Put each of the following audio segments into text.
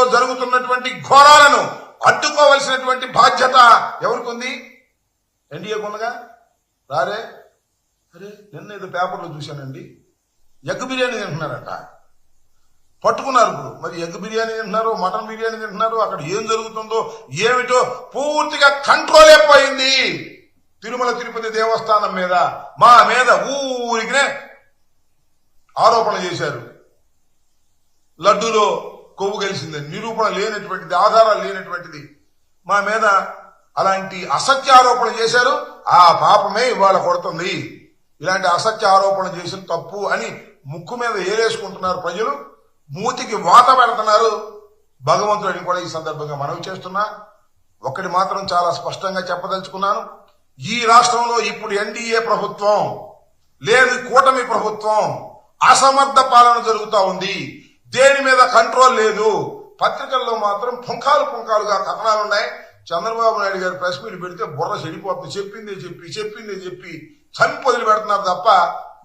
రాష్ట్రంలో జరుగుతున్నటువంటి ఘోరాలను అడ్డుకోవలసినటువంటి బాధ్యత ఎవరికి ఉంది ఎన్డీఏకు ఉందిగా రారే? అరే నిన్న ఏదో పేపర్లో చూశానండి. ఎగ్ బిర్యానీ తింటున్నారట. పట్టుకున్నారు ఇప్పుడు. మరి ఎగ్ బిర్యానీ తింటున్నారు మటన్ బిర్యానీ తింటున్నారు అక్కడ ఏం జరుగుతుందో ఏమిటో పూర్తిగా కంట్రోల్ అయిపోయింది. తిరుమల తిరుపతి దేవస్థానం మీద మా మీద ఊరికినే ఆరోపణ చేశారు. లడ్డూలో కొవ్వు కలిసిందని నిరూపణ లేనటువంటిది ఆధారాలు లేనటువంటిది. మా మీద అలాంటి అసత్య ఆరోపణ చేశారు. ఆ పాపమే ఇవాళ కొడుతుంది. ఇలాంటి అసత్య ఆరోపణ చేసిన తప్పు అని ముక్కు మీద ఏలేసుకుంటున్నారు ప్రజలు. మూతికి వాత పెడుతున్నారు. భగవంతుడిని కూడా ఈ సందర్భంగా మనవి చేస్తున్నా. ఒకటి మాత్రం చాలా స్పష్టంగా చెప్పదలుచుకున్నాను. ఈ రాష్ట్రంలో ఇప్పుడు ఎన్డీఏ ప్రభుత్వం లేని కూటమి ప్రభుత్వం అసమర్థ పాలన జరుగుతూ ఉంది. దేని మీద కంట్రోల్ లేదు. పత్రికల్లో మాత్రం పుంఖాలు పుంఖాలుగా కథనాలు ఉన్నాయి. చంద్రబాబు నాయుడు గారు ప్రెస్ మీట్ పెడితే బుర్ర చెడిపోతుంది. చెప్పిందే చెప్పి చెప్పిందే చెప్పి చంపి వదిలి పెడుతున్నారు తప్ప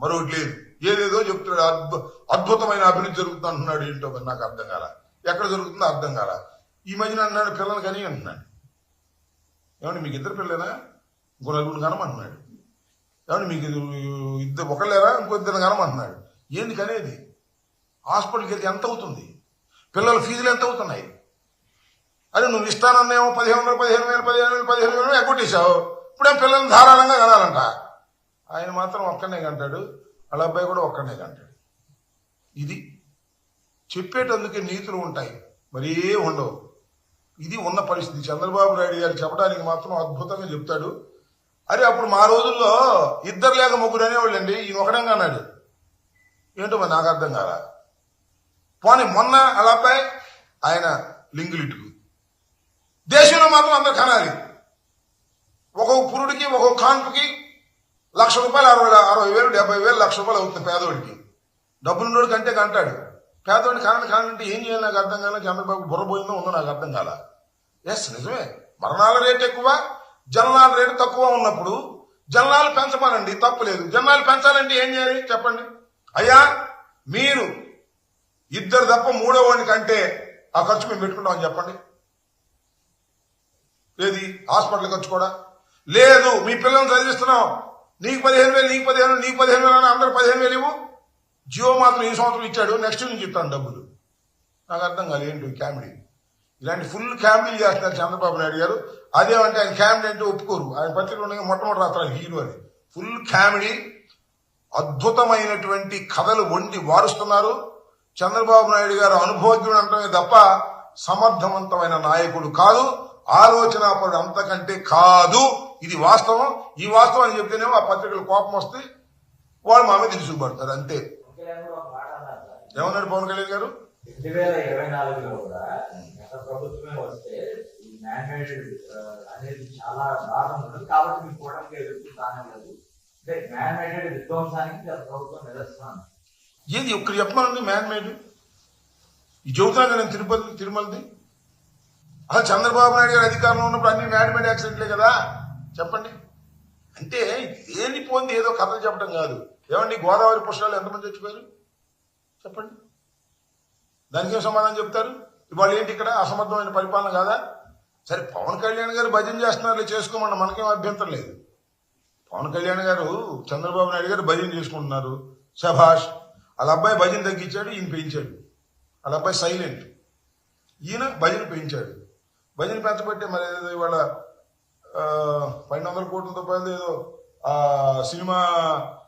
మరొకటి లేదు. ఏదేదో చెప్తున్నాడు. అద్భు అద్భుతమైన అభివృద్ధి జరుగుతుంది అంటున్నాడు ఏంటో నాకు అర్థం కాల. ఎక్కడ జరుగుతుందో అర్థం కాల. ఈ మధ్యన అన్నాడు పిల్లలు కానీ అంటున్నాడు. ఏమండి మీకు ఇద్దరు పిల్లలేనా? ఇంకో నలుగురు కనమంటున్నాడు. ఏమండి మీకు ఇద్దరు ఒకళ్ళేరా? ఇంకో ఇద్దరు కనమంటున్నాడు. ఏంది కనేది? హాస్పిటల్కి వెళ్తే ఎంత అవుతుంది? పిల్లల ఫీజులు ఎంత అవుతున్నాయి? అరే నువ్వు ఇస్తానన్నేమో పదిహేను వందలు పదిహేను వేలు పదిహేను వేలు పదిహేను వేలు ఎగ్గొట్టేశావు. ఇప్పుడేం పిల్లల్ని ధారాళంగా కనాలంట ఆయన మాత్రం ఒక్కనే కంటాడు వాళ్ళ అబ్బాయి కూడా ఒక్కనే కంటాడు. ఇది చెప్పేటందుకే నీతులు ఉంటాయి మరీ ఉండవు. ఇది ఉన్న పరిస్థితి. చంద్రబాబు నాయుడు గారు చెప్పడానికి మాత్రం అద్భుతంగా చెప్తాడు. అరే అప్పుడు మా రోజుల్లో ఇద్దరు లేక ముగ్గురు అనేవాళ్ళండి ఈయన ఒకడంగా అన్నాడు. ఏంటో మరి నాకు అర్థం కాల? పోనీ మొన్న అలా అబ్బాయి ఆయన లింగులిటుకు దేశంలో మాత్రం అందరు కనాలి. ఒక్కొక్క పురుడికి ఒక్కొక్క కాన్పుకి లక్ష రూపాయలు అరవై అరవై వేలు డెబ్బై వేలు లక్ష రూపాయలు అవుతుంది పేదోడికి. డబ్బులున్నోడు కంటే కంటాడు. పేదోడిని కనండి కానంటే ఏం చేయాలి నాకు అర్థం కాలే చంద్రబాబు బుర్రబోయిందో ఉందో నాకు అర్థం కాల. ఎస్ నిజమే. మరణాల రేటు ఎక్కువ జనాల రేటు తక్కువ ఉన్నప్పుడు జనాలు పెంచమనండి తప్పులేదు జనాలు పెంచాలంటే ఏం చేయాలి? చెప్పండి. అయ్యా మీరు ఇద్దరు తప్ప మూడో వాడిని కంటే ఆ ఖర్చు మేము పెట్టుకుంటామని చెప్పండి. ఏది? హాస్పిటల్ ఖర్చు కూడా? లేదు మీ పిల్లల్ని చదివిస్తున్నాం. నీకు పదిహేను వేలు నీకు పదిహేను నీకు పదిహేను వేలు అని అందరు పదిహేను వేలు ఇవ్వు. జియో మాత్రం ఈ సంవత్సరం ఇచ్చాడు. నెక్స్ట్ నుంచి ఇస్తాను డబ్బులు. నాకు అర్థం కాదు ఏంటి కామెడీ? ఇలాంటి ఫుల్ కామెడీ చేస్తున్నారు చంద్రబాబు నాయుడు గారు. అదేమంటే ఆయన కామెడీ అంటే ఒప్పుకోరు. ఆయన పత్రిక ఉండగా మొట్టమొదటి రాత్రాలు హీరో అని. ఫుల్ కామెడీ అద్భుతమైనటువంటి కథలు వండి వారుస్తున్నారు. చంద్రబాబు నాయుడు గారు అనుభవజ్ఞుడు అంటమే తప్ప సమర్థవంతమైన నాయకుడు కాదు. ఆలోచనాపరుడు అంతకంటే కాదు. ఇది వాస్తవం. ఈ వాస్తవం అని చెప్తేనేమో ఆ పత్రికలు కోపం వస్తే వాళ్ళు మా మీద అంతే. ఏమన్నాడు పవన్ కళ్యాణ్ గారు? రెండు వేల ఇరవై నాలుగులో కూడా గత ప్రభుత్వమే వస్తే ఈ మ్యాన్మేడ్ అనేది చాలా దారుణం ఉంటుంది కాబట్టి కూటమికి ఎదుర్కొంటానే లేదు. అంటే మ్యాన్మేడెడ్ విధ్వంసానికి గత ప్రభుత్వం నిదర్శనం. ఏది ఒక్కరు చెప్పమనండి మ్యాన్ మేడ్ ఈ చెబుతున్నా కదా నేను తిరుపతి తిరుమలది? అసలు చంద్రబాబు నాయుడు గారు అధికారంలో ఉన్నప్పుడు అన్ని మ్యాన్ మేడ్ యాక్సిడెంట్లే కదా? చెప్పండి. అంటే దేని పోంది ఏదో కథలు చెప్పడం కాదు. ఏమండి గోదావరి పుష్పాలు ఎంతమంది చచ్చిపోయారు? చెప్పండి. దానికేం సమాధానం చెప్తారు? ఇవాళ ఏంటి ఇక్కడ అసమర్థమైన పరిపాలన కాదా? సరే పవన్ కళ్యాణ్ గారు భజన చేస్తున్నారు చేసుకోమన్న మనకేం అభ్యంతరం లేదు. పవన్ కళ్యాణ్ గారు చంద్రబాబు నాయుడు గారు భజన చేసుకుంటున్నారు. శభాష్ వాళ్ళ అబ్బాయి భజన తగ్గించాడు ఈయన పెంచాడు. వాళ్ళ అబ్బాయి సైలెంట్ ఈయన భజన పెంచాడు. భజన పెంచబట్టే మరి ఏదో ఇవాళ పన్నెండు వందల కోట్ల రూపాయలు ఏదో ఆ సినిమా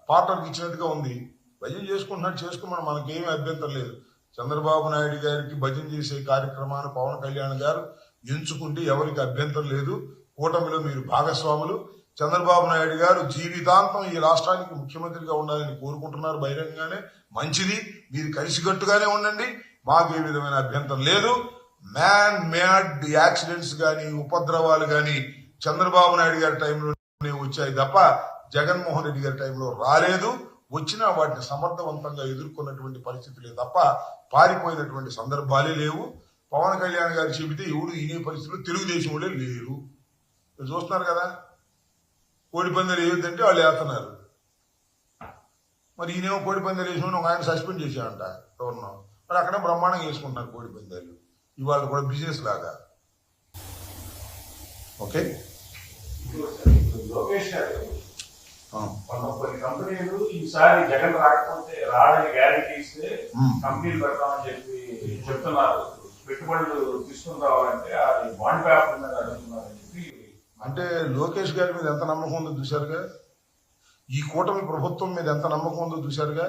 పార్టర్కి ఇచ్చినట్టుగా ఉంది. భజన చేసుకుంటున్నాడు చేసుకోమని మనకేమీ అభ్యంతరం లేదు. చంద్రబాబు నాయుడు గారికి భజన చేసే కార్యక్రమాన్ని పవన్ కళ్యాణ్ గారు ఎంచుకుంటే ఎవరికి అభ్యంతరం లేదు. కూటమిలో మీరు భాగస్వాములు చంద్రబాబు నాయుడు గారు జీవితాంతం ఈ రాష్ట్రానికి ముఖ్యమంత్రిగా ఉండాలని కోరుకుంటున్నారు బహిరంగంగానే. మంచిది. మీరు కలిసికట్టుగానే ఉండండి. మాకు ఏ విధమైన అభ్యంతరం లేదు. మ్యాన్ మ్యాడ్ యాక్సిడెంట్స్ కానీ ఉపద్రవాలు కానీ చంద్రబాబు నాయుడు గారి టైంలోనే వచ్చాయి తప్ప జగన్మోహన్ రెడ్డి గారి టైంలో రాలేదు. వచ్చినా వాటిని సమర్థవంతంగా ఎదుర్కొన్నటువంటి పరిస్థితులే తప్ప పారిపోయినటువంటి సందర్భాలే లేవు. పవన్ కళ్యాణ్ గారు చెబితే ఎవడు ఇనే పరిస్థితుల్లో తెలుగుదేశం వాళ్ళే లేరు. చూస్తున్నారు కదా? కోడి పందాలు వేయొద్దంటే వాళ్ళు వేస్తున్నారు. మరి ఈయనేమో కోడి పందాలు వేసిన ఒక ఆయన సస్పెండ్ చేశాడంట గవర్నర్ మరి అక్కడ బ్రహ్మాండంగా వేసుకుంటున్నారు కోడి పందాలు. ఇవాళ కూడా బిజినెస్ లాగా. ఓకే? లోకేష్ గారు ఆ, మన కొన్ని కంపెనీలు ఈసారి జగన్ రాకపోతే రాడని గ్యారెంటీ ఇస్తే మ్మ్. కంపెనీలు పెడతామని చెప్పి చెప్తున్నారు. పెట్టుబడులు తీసుకుని రావాలంటే అది బాండ్ పేపర్ మీద అంటే లోకేష్ గారి మీద ఎంత నమ్మకం ఉందో చూశారుగా? ఈ కూటమి ప్రభుత్వం మీద ఎంత నమ్మకం ఉందో చూశారుగా?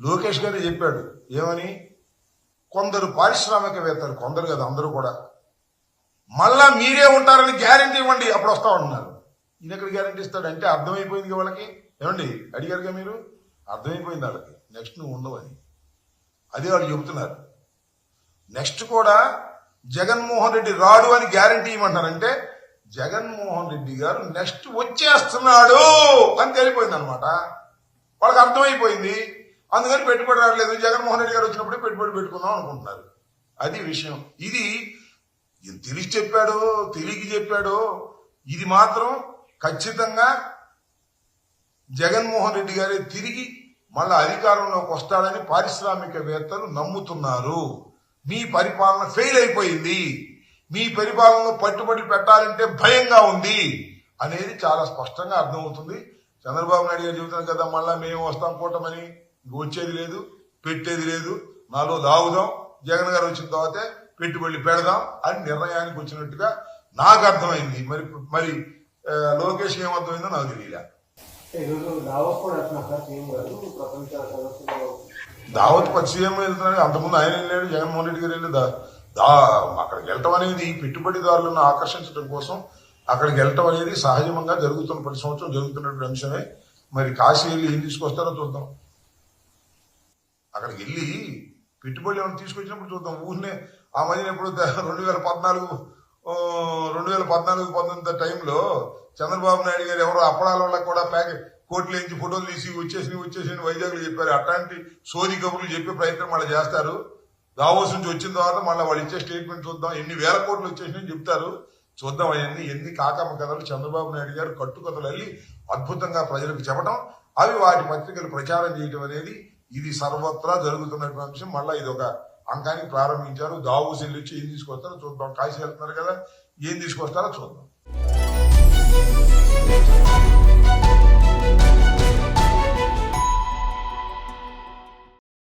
లోకేష్ గారే చెప్పాడు ఏమని? కొందరు పారిశ్రామికవేత్తలు కొందరు కదా అందరూ కూడా మళ్ళా మీరే ఉంటారని గ్యారంటీ ఇవ్వండి అప్పుడు వస్తా ఉంటున్నారు ఈయన ఎక్కడ గ్యారంటీ ఇస్తాడు? అంటే అర్థమైపోయింది వాళ్ళకి? ఏమండి అడిగారుగా మీరు? అర్థమైపోయింది వాళ్ళకి. నెక్స్ట్ నువ్వు ఉండవని అదే వాళ్ళు చెబుతున్నారు. నెక్స్ట్ కూడా జగన్మోహన్ రెడ్డి రాడు అని గ్యారంటీ ఇవ్వమంటారంటే జగన్మోహన్ రెడ్డి గారు నెక్స్ట్ వచ్చేస్తున్నాడు అని తెలిపోయింది అనమాట వాళ్ళకి అర్థమైపోయింది. అందుకని పెట్టుబడి రావట్లేదు. జగన్మోహన్ రెడ్డి గారు వచ్చినప్పుడే పెట్టుబడి పెట్టుకుందాం అనుకుంటున్నారు. అది విషయం. ఇది తెలిసి చెప్పాడో తెలియకి చెప్పాడో ఇది మాత్రం ఖచ్చితంగా జగన్మోహన్ రెడ్డి గారే తిరిగి మళ్ళా అధికారంలోకి వస్తాడని పారిశ్రామికవేత్తలు నమ్ముతున్నారు. మీ పరిపాలన ఫెయిల్ అయిపోయింది. మీ పరిపాలనలో పట్టుబడి పెట్టాలంటే భయంగా ఉంది అనేది చాలా స్పష్టంగా అర్థమవుతుంది. చంద్రబాబు నాయుడు గారు చెబుతాం కదా మళ్ళీ మేము వస్తాం కూటమని. వచ్చేది లేదు పెట్టేది లేదు. నాలో దాగుదాం జగన్ గారు వచ్చిన తర్వాతే పెట్టుబడి పెడదాం అని నిర్ణయానికి వచ్చినట్టుగా నాకు అర్థమైంది. మరి మరి లోకేష్ ఏమర్థమైందో నాకు తెలియలే. దావత్ పచ్చి ఏమో వెళ్తున్నాడు. అంతకుముందు ఆయన వెళ్ళాడు జగన్మోహన్ రెడ్డి గారు వెళ్ళి దా- అక్కడికి వెళ్ళటం అనేది పెట్టుబడిదారులను ఆకర్షించడం కోసం అక్కడికి వెళ్ళటం అనేది సహజంగా జరుగుతున్న ప్రతి సంవత్సరం జరుగుతున్నటువంటి అంశమే. మరి కాశీ వెళ్ళి ఏం తీసుకొస్తారో చూద్దాం. అక్కడికి వెళ్ళి పెట్టుబడి ఏమైనా తీసుకొచ్చినప్పుడు చూద్దాం. ఊహనే ఆ మధ్యన ఎప్పుడు రెండు వేల పద్నాలుగు రెండు వేల పద్నాలుగు పంతొమ్మిది టైంలో చంద్రబాబు నాయుడు గారు ఎవరో అప్పడాల వాళ్ళకి కూడా ప్యాకెట్ కోట్లు వేయించి ఫోటోలు తీసి వచ్చేసి వచ్చేసి వైజాగ్లో చెప్పారు. అట్లాంటి సోది కబుర్లు చెప్పే ప్రయత్నం వాళ్ళు చేస్తారు. దావోస్ నుంచి వచ్చిన తర్వాత మళ్ళీ వాళ్ళు ఇచ్చే స్టేట్మెంట్ చూద్దాం. ఎన్ని వేల కోట్లు వచ్చేసినాయని చెప్తారు. చూద్దాం అవన్నీ ఎన్ని కాకమ్మ కథలు చంద్రబాబు నాయుడు గారు కట్టుకథలు అల్లి అద్భుతంగా ప్రజలకు చెప్పడం అవి వాటి పత్రికలు ప్రచారం చేయడం అనేది ఇది సర్వత్రా జరుగుతున్నటువంటి అంశం. మళ్ళీ ఇది ఒక అంకానికి ప్రారంభించారు. దావోస్ వెళ్ళి వచ్చి ఏం తీసుకొస్తారో చూద్దాం. కాశీ వెళ్తున్నారు కదా ఏం తీసుకొస్తారో చూద్దాం.